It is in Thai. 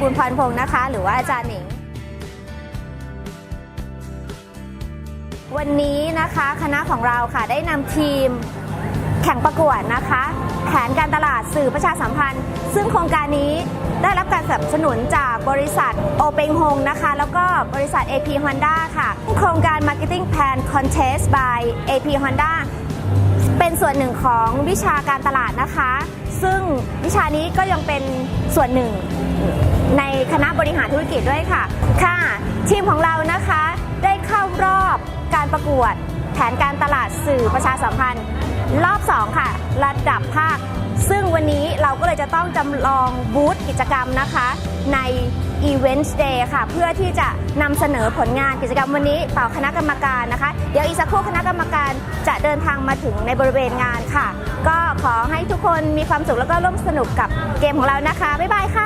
บูลย์พรพงศ์นะคะ หรือว่าอาจารย์หนิง วันนี้นะคะคณะของเราค่ะได้นำทีมแข่งประกวดนะคะ แผนการตลาดสื่อประชาสัมพันธ์ ซึ่งโครงการนี้ได้รับการสนับสนุนจากบริษัทโอเปงฮงนะคะ แล้วก็บริษัท AP Honda ค่ะ โครงการ Marketing Plan Contest by AP Honda เป็นส่วนหนึ่งของวิชาการตลาดนะคะ ซึ่งวิชานี้ก็ยังเป็นส่วนหนึ่ง ในคณะบริหารธุรกิจด้วยค่ะ ค่ะ ทีมของเรานะคะได้เข้ารอบการประกวด แผนการตลาดสื่อประชาสัมพันธ์ รอบ 2 ค่ะ ระดับภาค ซึ่งวันนี้เราก็เลยจะต้องจำลองบูธกิจกรรมนะคะ ใน Event Day ค่ะ เพื่อที่จะนำเสนอผลงานกิจกรรมวันนี้ต่อคณะกรรมการนะคะ เดี๋ยวอีกสักครู่คณะกรรมการจะเดินทางมาถึงในบริเวณงานค่ะ ก็ขอให้ทุกคนมีความสุขแล้วก็ร่วมสนุกกับเกมของเรานะคะ บ๊ายบายค่ะ